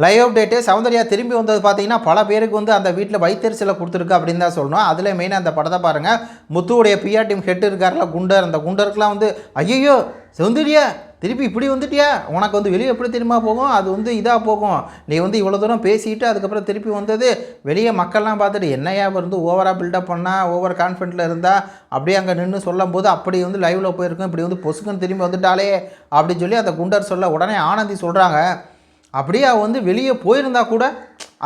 Live update Soundarya திரும்பி வந்தது பார்த்தீங்கன்னா பல பேருக்கு வந்து அந்த வீட்டில் வைத்தறிச்சலை கொடுத்துருக்கு அப்படின்னு தான் சொல்லணும். அதில் மெயினாக அந்த படத்தை பாருங்கள் முத்துவுடைய பிஆர் டீம் ஹெட் இருக்கார்ல குண்டர். அந்த குண்டருக்குலாம் வந்து ஐயோ சௌந்தர்யா திருப்பி இப்படி வந்துட்டியா? உனக்கு வந்து வெளியே எப்படி திரும்ப போகும்? அது வந்து இதாக போகும். நீ வந்து இவ்வளோ தூரம் பேசிட்டு அதுக்கப்புறம் திருப்பி வந்தது வெளியே மக்கள்லாம் பார்த்துட்டு என்னையா வந்து ஓவராக பில்டப் பண்ணால் ஓவர் கான்ஃபிடென்ட்டில் இருந்தால் அப்படியே அங்கே நின்று சொல்லும் போது அப்படி வந்து லைவில் போயிருக்கும் இப்படி வந்து பொசுக்குன்னு திரும்பி வந்துட்டாலே அப்படின்னு சொல்லி அந்த குண்டர் சொல்ல உடனே ஆனந்தி சொல்கிறாங்க அப்படியே அவள் வந்து வெளியே போயிருந்தா கூட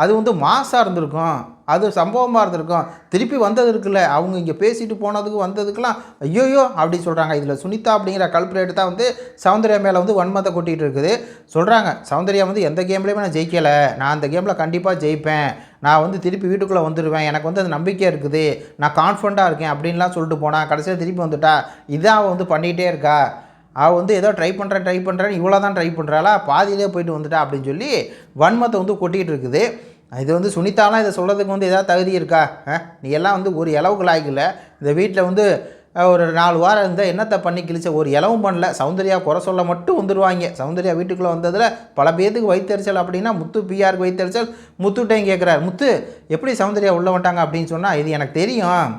அது வந்து மாசாக இருந்திருக்கும். அது சம்பவமாக இருந்திருக்கும். திருப்பி வந்தது இருக்குல்ல. அவங்க இங்கே பேசிட்டு போனதுக்கு வந்ததுக்கெலாம் ஐயோயோ அப்படி சொல்கிறாங்க இதில் சுனிதா அப்படிங்கிற கல்பரேட் தான் வந்து சௌந்தர்யா மேலே வந்து வன்மத்தை கொட்டிகிட்டு இருக்குது. சொல்கிறாங்க சௌந்தர்யா வந்து எந்த கேம்லேயுமே நான் ஜெயிக்கலை. நான் அந்த கேமில் கண்டிப்பாக ஜெயிப்பேன். நான் வந்து திருப்பி வீட்டுக்குள்ளே வந்துடுவேன் எனக்கு வந்து அது நம்பிக்கை இருக்குது. நான் கான்ஃபிடண்ட்டாக இருக்கேன் அப்படின்லாம் சொல்லிட்டு போனால் கடைசியில் திருப்பி வந்துட்டா. இதான் அவள் வந்து பண்ணிகிட்டே இருக்கா. அவள் வந்து ஏதோ ட்ரை பண்ணுறேன் ட்ரை பண்ணுறேன் இவ்வளோ தான் ட்ரை பண்ணுறாளா பாதியிலே போயிட்டு வந்துட்டா அப்படின்னு சொல்லி வன்மத்தை வந்து கொட்டிகிட்டு இருக்குது. இது வந்து சுனிதாலாம் இதை சொல்கிறதுக்கு வந்து ஏதாவது தகுதி இருக்கா? ஆ? நீ எல்லாம் வந்து ஒரு இளவுக்கு லாய்க்கல இந்த வீட்டில் வந்து ஒரு நாலு வாரம் இருந்தால் என்னத்தை பண்ணி கிழிச்ச? ஒரு இலவும் பண்ணல. சௌந்தர்யா குறை சொல்ல மட்டும் வந்துடுவாங்க சௌந்தர்யா வீட்டுக்குள்ளே வந்ததில் பல பேத்துக்கு வைத்தறிச்சல் அப்படின்னா முத்து பிஆருக்கு வைத்தறிச்சல் முத்துட்டையும் கேட்குறாரு முத்து எப்படி சௌந்தர்யா உள்ளே வந்துட்டாங்க அப்படின்னு சொன்னால் இது எனக்கு தெரியும்.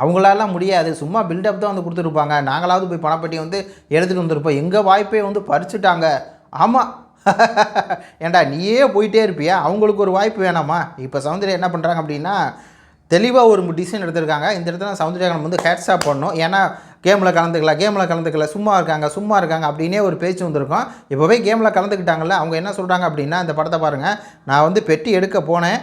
அவங்களாலாம் முடியாது. சும்மா பில்டப் தான் வந்து கொடுத்துருப்பாங்க. நாங்களாவது போய் பணப்பட்டி வந்து எடுத்துகிட்டு வந்திருப்போம். எங்கள் வாய்ப்பே வந்து பறிச்சுட்டாங்க. ஆமாம் ஏண்டா நீயே போயிட்டே இருப்பியா? அவங்களுக்கு ஒரு வாய்ப்பு வேணாமா? இப்போ சௌந்தர்யா என்ன பண்ணுறாங்க அப்படின்னா தெளிவாக ஒரு டிசிஷன் எடுத்திருக்காங்க. இந்த இடத்துல சௌந்தர்யா வந்து ஹேட்ஸாக பண்ணணும். ஏன்னா கேமில் கலந்துக்கல கேமில் கலந்துக்கல சும்மா இருக்காங்க சும்மா இருக்காங்க அப்படின்னே ஒரு பேச்சு வந்திருக்கும். இப்போவே கேமில் கலந்துக்கிட்டாங்கல்ல அவங்க என்ன சொல்கிறாங்க அப்படின்னா இந்த படத்தை பாருங்கள் நான் வந்து பெட்டி எடுக்க போனேன்.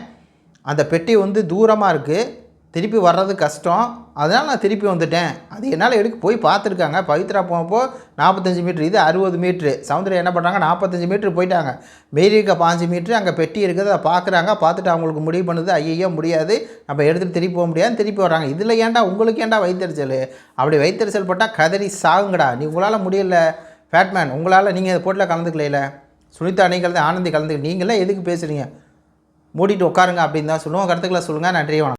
அந்த பெட்டி வந்து தூரமாக இருக்குது திருப்பி வர்றது கஷ்டம். அதனால் நான் திருப்பி வந்துட்டேன். அது என்னால் எடுக்க போய் பார்த்துருக்காங்க. பவித்ரா போனப்போ நாற்பத்தஞ்சு மீட்ரு இது அறுபது மீட்ரு சௌந்தர்யா என்ன பண்ணுறாங்க நாற்பத்தஞ்சு மீட்ரு போயிட்டாங்க. மேரிக்க பாஞ்சு மீட்ரு அங்கே பெட்டி இருக்குது. அதை பார்க்குறாங்க. பார்த்துட்டு அவங்களுக்கு முடிவு பண்ணுது. ஐயோ முடியாது. நம்ம எடுத்துகிட்டு திருப்பி போக முடியாது. திருப்பி வர்றாங்க. இதில் ஏன்டா? உங்களுக்கு ஏன்டா வைத்தறிச்சல்? அப்படி வைத்தறிச்சல் போட்டால் கதறி சாகுங்கடா. நீ உங்களால் முடியல. ஃபேட்மேன் உங்களால் நீங்கள் போட்டில் கலந்துக்கலையில. சுனிதா நீங்கள் தான் ஆனந்தி கலந்து நீங்களே எதுக்கு பேசுகிறீங்க மூடிட்டு உட்காருங்க அப்படின்னு தான் சொல்லுவோம். கருத்துக்களை சொல்லுங்கள் நன்றி வணக்கம்.